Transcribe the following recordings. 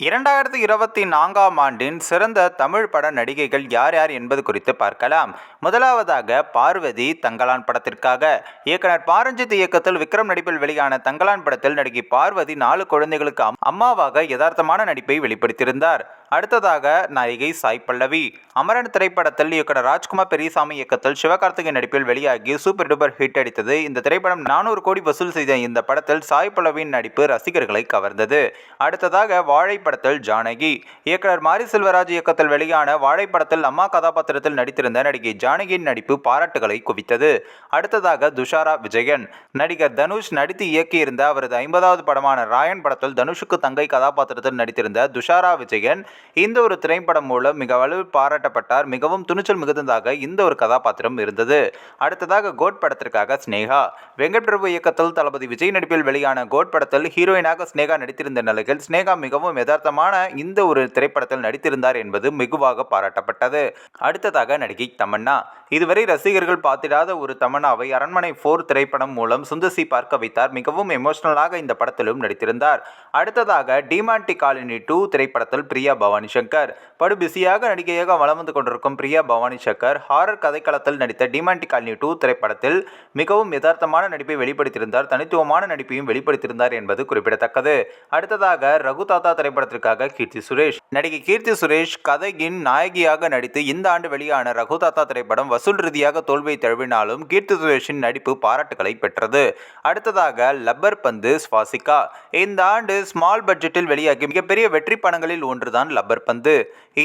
இரண்டாயிரத்தி இருபத்தி நான்காம் ஆண்டின் சிறந்த தமிழ் பட நடிகைகள் யார் யார் என்பது குறித்து பார்க்கலாம். முதலாவதாக பார்வதி தங்கலான் படத்திற்காக. இயக்குனர் பாரஞ்சித் இயக்கத்தில் விக்ரம் நடிப்பில் வெளியான தங்கலான் படத்தில் நடிகை பார்வதி நாலு குழந்தைகளுக்கு அம்- அம்மாவாக யதார்த்தமான நடிப்பை வெளிப்படுத்தியிருந்தார். அடுத்ததாக நாயகி சாய் பல்லவி. அமரன் திரைப்படத்தில் இயக்குனர் ராஜ்குமார் பெரியசாமி இயக்கத்தில் சிவகார்த்திகேயன் நடிப்பில் வெளியாகி சூப்பர் டூப்பர் ஹிட் அடித்தது. இந்த திரைப்படம் நானூறு கோடி வசூல் செய்த இந்த படத்தில் சாய் பல்லவியின் நடிப்பு ரசிகர்களை கவர்ந்தது. அடுத்ததாக வாழை படத்தில் ஜானகி. இயக்குனர் மாரி செல்வராஜ் இயக்கத்தில் வெளியான வாழை படத்தில் அம்மா கதாபாத்திரத்தில் நடித்திருந்த நடிகை ஜானகியின் நடிப்பு பாராட்டுகளை குவித்தது. அடுத்ததாக துஷாரா விஜயன். நடிகர் தனுஷ் நடித்து இயக்கியிருந்த அவரது ஐம்பதாவது படமான ராயன் படத்தில் தனுஷுக்கு தங்கை கதாபாத்திரத்தில் நடித்திருந்த துஷாரா விஜயன் இந்த ஒரு திரைப்படம் மூலம் மிக அளவில் பாராட்டப்பட்டார் மிகவும் துணிச்சல் மிகுந்ததாக இந்த ஒரு கதாபாத்திரம் இருந்தது. அடுத்ததாக கோட் படத்திற்காக ஸ்னேகா வெங்கட் பிரபு இயக்கத்தில் தளபதி விஜய் நடிப்பில் வெளியான கோட் படத்தில் ஹீரோயினாக ஸ்னேகா நடித்திருந்த நிலையில் ஸ்னேகா மிகவும் யதார்த்தமான இந்த ஒரு திரைப்படத்தில் நடித்திருந்தார் என்பது மிகுவாக பாராட்டப்பட்டது. அடுத்ததாக நடிகை தமன்னா. இதுவரை ரசிகர்கள் பார்த்திடாத ஒரு தமன்னாவை அரண்மனை ஃபோர் திரைப்படம் மூலம் சுந்தசி பார்க்க வைத்தார். மிகவும் எமோஷனலாக இந்த படத்திலும் நடித்திருந்தார். அடுத்ததாக டிமாண்டி காலனி டூ திரைப்படத்தில் பிரியா பவானி சங்கர். படு பிஸியாக நடிகையாக வலம் வந்து கொண்டிருக்கும் பிரியா பவானி சங்கர் ஹாரர் கதைக்களத்தில் நடித்த டிமாண்டி காலனி டூ திரைப்படத்தில் மிகவும் யதார்த்தமான நடிப்பை வெளிப்படுத்தியிருந்தார். தனித்துவமான நடிப்பையும் வெளிப்படுத்தியிருந்தார் என்பது குறிப்பிடத்தக்கது. அடுத்ததாக ரகு தாத்தா திரைப்படத்திற்காக கீர்த்தி சுரேஷ். நடிகை கீர்த்தி சுரேஷ் கதையின் நாயகியாக நடித்து இந்த ஆண்டு வெளியான ரகு தாத்தா திரைப்படம் வசூல் ரீதியாக தோல்வியை தழுவினாலும் கீர்த்தி சுரேஷின் நடிப்பு பாராட்டுகளை பெற்றது. அடுத்ததாக லப்பர் பந்து ஸ்வாசிகா. இந்த ஆண்டு ஸ்மால் பட்ஜெட்டில் வெளியாகி மிகப்பெரிய வெற்றி படங்களில் ஒன்றுதான் லப்பர் பந்து.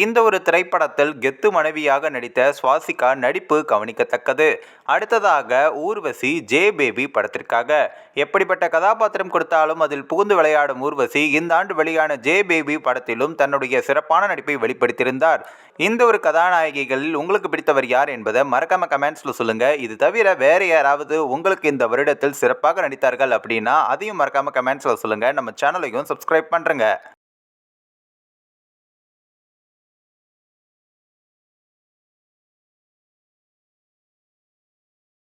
இந்த ஒரு திரைப்படத்தில் கெத்து மனைவியாக நடித்த ஸ்வாசிகா நடிப்பு கவனிக்கத்தக்கது. அடுத்ததாக ஊர்வசி ஜே பேபி படத்திற்காக. எப்படிப்பட்ட கதாபாத்திரம் கொடுத்தாலும் அதில் புகுந்து விளையாடும் ஊர்வசி இந்த ஆண்டு வெளியான ஜே பேபி படத்திலும் தன்னுடைய சிறப்பான நடிப்பை வெளிப்படுத்தியிருந்தார். இந்த ஒரு கதாநாயகிகளில் உங்களுக்கு பிடித்தவர் யார் என்பதை மறக்காம கமெண்ட்ஸில் சொல்லுங்க. இது தவிர வேறு யாராவது உங்களுக்கு இந்த வருடத்தில் சிறப்பாக நடித்தார்கள் அப்படின்னா அதையும் மறக்காம கமெண்ட்ஸில் சொல்லுங்க. நம்ம சேனலையும் சப்ஸ்கிரைப் பண்ணுறங்க